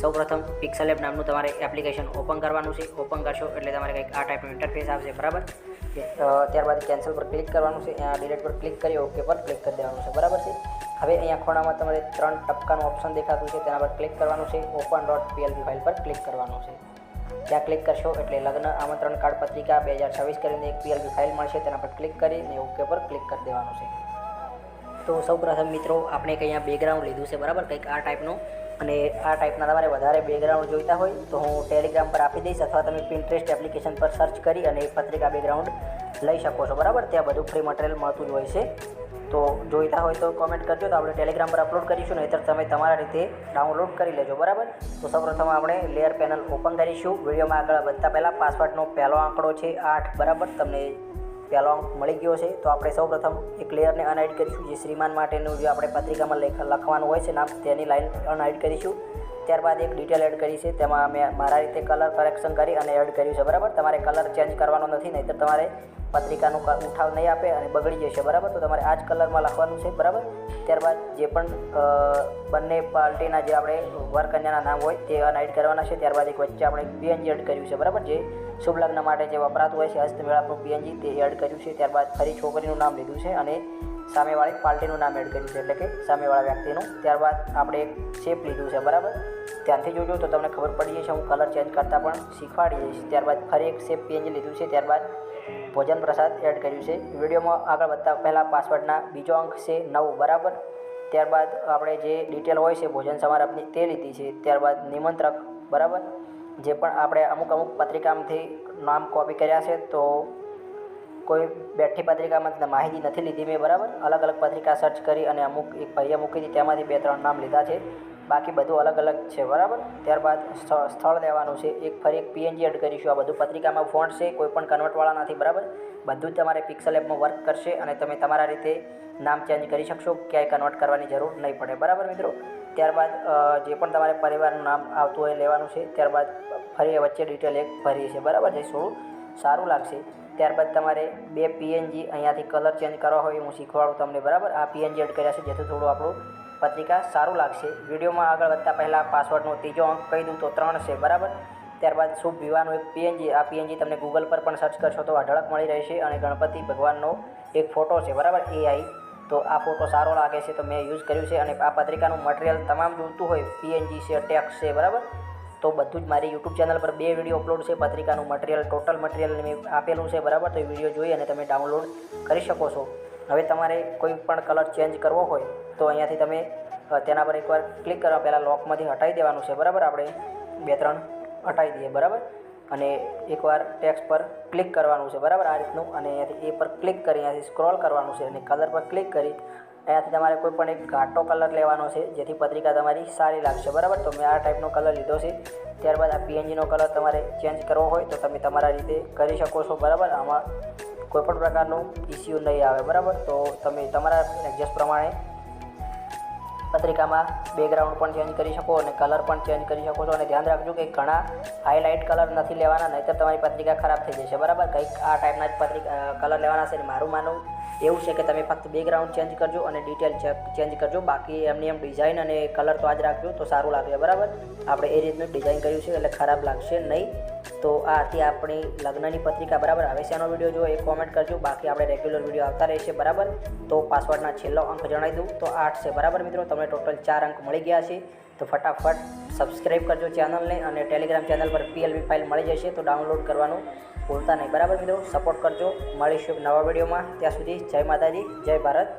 સૌપ્રથમ pixel app નામનું તમારે એપ્લિકેશન ઓપન કરવાનું છે. ઓપન કરશો એટલે તમારે કંઈક આ ટાઈપનું ઇન્ટરફેસ આવશે, બરાબર? ત્યારબાદ કેન્સલ પર ક્લિક કરવાનું છે. અહીંયા ડિલેટ પર ક્લિક કરી ઓકે પર ક્લિક કરી દેવાનું છે, બરાબર છે? હવે અહીંયા ખૂણામાં તમારે ત્રણ ટપકાનું ઓપ્શન દેખાતું છે. તેના પર ક્લિક કરવાનું છે. ઓપન ડોટ પીએલપી ફાઇલ પર ક્લિક કરવાનું છે. ત્યાં ક્લિક કરશો એટલે લગ્ન આમંત્રણ કાર્ડ પત્રિકા બે હજાર છવ્વીસ કરીને એક પીએલપી ફાઇલ મળશે. તેના પર ક્લિક કરીને ઓકે પર ક્લિક કરી દેવાનું છે. તો સૌપ્રથમ મિત્રો, આપણે કંઈ અહીંયા બેકગ્રાઉન્ડ લીધું છે, બરાબર? કંઈક આ ટાઈપનું અને આ ટાઈપના તમારે વધારે બેકગ્રાઉન્ડ જોઈતા હોય તો હું ટેલિગ્રામ પર આપી દઈશ અથવા તમે પિન્ટરેસ્ટ એપ્લિકેશન પર સર્ચ કરી અને પત્રિકા બેકગ્રાઉન્ડ લઈ શકો છો, બરાબર? ત્યાં બધું ફ્રી મટીરિયલ મળતું જ હોય છે. તો જોઈતા હોય તો કોમેન્ટ કરજો. તો આપણે ટેલિગ્રામ પર અપલોડ કરીશું, નહીંતર તમે તમારા રીતે ડાઉનલોડ કરી લેજો, બરાબર? તો સૌપ્રથમ આપણે લેયર પેનલ ઓપન કરીશું. વિડીયોમાં આગળ વધતા પહેલાં પાસવર્ડનો પહેલો આંકડો છે આઠ, બરાબર? તમને અંક મળી ગયો છે. તો આપણે સૌપ્રથમ એક લેયરને અનહાઇડ કરીશું. જે શ્રીમાન માટેનું જે આપણે પત્રિકામાં લેખ લખવાનું હોય છે નામ, તેની લાઈન અનહાઇડ કરીશું. ત્યારબાદ એક ડિટેલ એડ કરી છે. તેમાં મેં મારા રીતે કલર કરેક્શન કરી અને એડ કર્યું છે, બરાબર? તમારે કલર ચેન્જ કરવાનો નથી નહીં તમારે પત્રિકાનું ઉઠાવ નહીં આપે અને બગડી જશે, બરાબર? તો તમારે આ જ કલરમાં લખવાનું છે, બરાબર? ત્યારબાદ જે પણ બંને પાર્ટીના જે આપણે વરકન્યાના નામ હોય તે એડ કરવાના છે. ત્યારબાદ એક વચ્ચે આપણે પીએનજી એડ કર્યું છે, બરાબર? જે શુભ લગ્ન માટે જે વપરાતું હોય છે હસ્તમેળાપનું પીએનજી તે એડ કર્યું છે. ત્યારબાદ ફરી છોકરીનું નામ લીધું છે અને સામેવાળી પાર્ટીનું નામ એડ કર્યું છે, એટલે કે સામેવાળા વ્યક્તિનું. ત્યારબાદ આપણે એક શેપ લીધું છે, બરાબર? ત્યાંથી જોજો, તો તમને ખબર પડી જશે, હું કલર ચેન્જ કરતાં પણ શીખવાડી જઈશ ત્યારબાદ ફરી એક શેપ પીએનજી લીધું છે, ત્યારબાદ ભોજન પ્રસાદ એડ કર્યું છે. વિડીયોમાં આગળ વધતા પહેલાં પાસવર્ડના બીજો અંક છે, નવ, બરાબર? ત્યારબાદ આપણે જે ડિટેલ હોય છે, ભોજન સમારંભની, તે લીધી છે. ત્યારબાદ નિમંત્રક, બરાબર? જે પણ આપણે અમુક અમુક પત્રિકામાંથી નામ કોપી કર્યા છે, તો કોઈ બેઠી પત્રિકામાં માહિતી નથી લીધી મેં, બરાબર? અલગ અલગ પત્રિકા સર્ચ કરી અને અમુક એક ભાઈએ મૂકી હતી, તેમાંથી બે ત્રણ નામ લીધા છે. બાકી બધું અલગ અલગ છે, બરાબર? ત્યારબાદ સ્થ- સ્થળ લેવાનું છે. એક ફરી એક પીએનજી એડ કરીશું. આ બધું પત્રિકામાં ફોન્ટ છે, કોઈ પણ કન્વર્ટવાળા નથી, બરાબર? બધું જ તમારે પિક્સલ એપમાં વર્ક કરશે અને તમે તમારા રીતે નામ ચેન્જ કરી શકશો. ક્યાંય કન્વર્ટ કરવાની જરૂર નહીં પડે, બરાબર મિત્રો? ત્યારબાદ જે પણ તમારે પરિવારનું નામ આવતું હોય લેવાનું છે. ત્યારબાદ, ફરી વચ્ચે ડિટેલ એક ભરીએ છે બરાબર? જે થોડું સારું લાગશે. ત્યારબાદ તમારે બે પીએનજી અહીંયાથી કલર ચેન્જ કરવા હોય હું શીખવાડું તમને, બરાબર? આ પીએનજી એડ કર્યા છે, જેથી થોડું આપણું પત્રિકા સારું લાગશે. વિડીયોમાં આગળ વધતા પહેલાં પાસવર્ડનો ત્રીજો અંક કહી દઉં તો ત્રણ છે, બરાબર? ત્યારબાદ શુભ વિવાહનું એક પીએનજી આ પીએનજી તમને ગૂગલ પર પણ સર્ચ કરશો તો અઢળક મળી રહેશે અને ગણપતિ ભગવાનનો એક ફોટો છે, બરાબર? એઆઈ તો આ ફોટો સારો લાગે છે તો મેં યુઝ કર્યું છે અને આ પત્રિકાનું મટીરિયલ તમામ જોઈતું હોય પીએનજી છે ટેક્સ છે, બરાબર? તો બધું જ મારી યુટ્યુબ ચેનલ પર બે વીડિયો અપલોડ છે, પત્રિકાનું મટિરિયલ ટોટલ મટિરિયલ મેં આપેલું છે, બરાબર? તો એ વીડિયો જોઈ અને તમે ડાઉનલોડ કરી શકો છો. હવે તમારે કોઈ પણ કલર ચેન્જ કરવો હોય, તો અહીંયાથી તમે તેના પર એકવાર ક્લિક કરવા પહેલાં લોકમાંથી હટાવી દેવાનું છે, બરાબર? આપણે બે ત્રણ હટાવી દઈએ, બરાબર? અને એકવાર ટેક્સ પર ક્લિક કરવાનું છે, બરાબર? આ રીતનું, અને અહીંયાથી એ પર ક્લિક કરી, અહીંયાથી સ્ક્રોલ કરવાનું છે, અને કલર પર ક્લિક કરી અહીંયાથી તમારે કોઈ પણ એક ઘાટો કલર લેવાનો છે, જેથી પત્રિકા તમારી સારી લાગશે. બરાબર? તો મેં આ ટાઈપનો કલર લીધો છે. ત્યારબાદ આ પીએનજીનો કલર તમારે ચેન્જ કરવો હોય, તો તમે તમારા રીતે કરી શકો છો. બરાબર? આમાં કોઈ પણ પ્રકારનું ઇસ્યુ નહીં આવે. બરાબર? તો તમે તમારા એડજસ્ટ પ્રમાણે પત્રિકામાં બેકગ્રાઉન્ડ પણ ચેન્જ કરી શકો અને કલર પણ ચેન્જ કરી શકો છો. અને ધ્યાન રાખજો કે ઘણા હાઇલાઇટ કલર નથી લેવાના, નહીંતર તમારી પત્રિકા ખરાબ થઈ જશે. બરાબર? કંઈક આ ટાઈપના જ પત્રિકા કલર લેવાના છે મારું માનવું એવું છે કે તમે ફક્ત બેકગ્રાઉન્ડ ચેન્જ કરજો અને ડિટેલ ચેન્જ કરજો. બાકી એમની એમ ડિઝાઇન અને કલર તો આજ રાખજો તો સારું લાગશે બરાબર? આપણે એ રીતનું ડિઝાઇન કર્યું છે એટલે ખરાબ લાગશે નહીં. તો આ હતી આપણી લગ્નની પત્રિકા બરાબર હવે શેનો વીડિયો જો એ કોમેન્ટ કરજો. બાકી આપણે રેગ્યુલર વીડિયો આવતા રહેશે બરાબર? તો પાસવર્ડના છેલ્લો અંક જણાવી દઉં. તો આઠ છે, બરાબર મિત્રો? તમને ટોટલ ચાર અંક મળી ગયા છે. તો ફટાફટ સબસ્ક્રાઈબ કરજો ચેનલને અને ટેલિગ્રામ ચેનલ પર પીએલવી ફાઇલ મળી જશે તો ડાઉનલોડ કરવાનું ભૂલતા નહીં. બરાબર મિત્રો? સપોર્ટ કરજો. મળીશું નવા વિડીયોમાં. ત્યાં સુધી જય માતાજી, જય ભારત.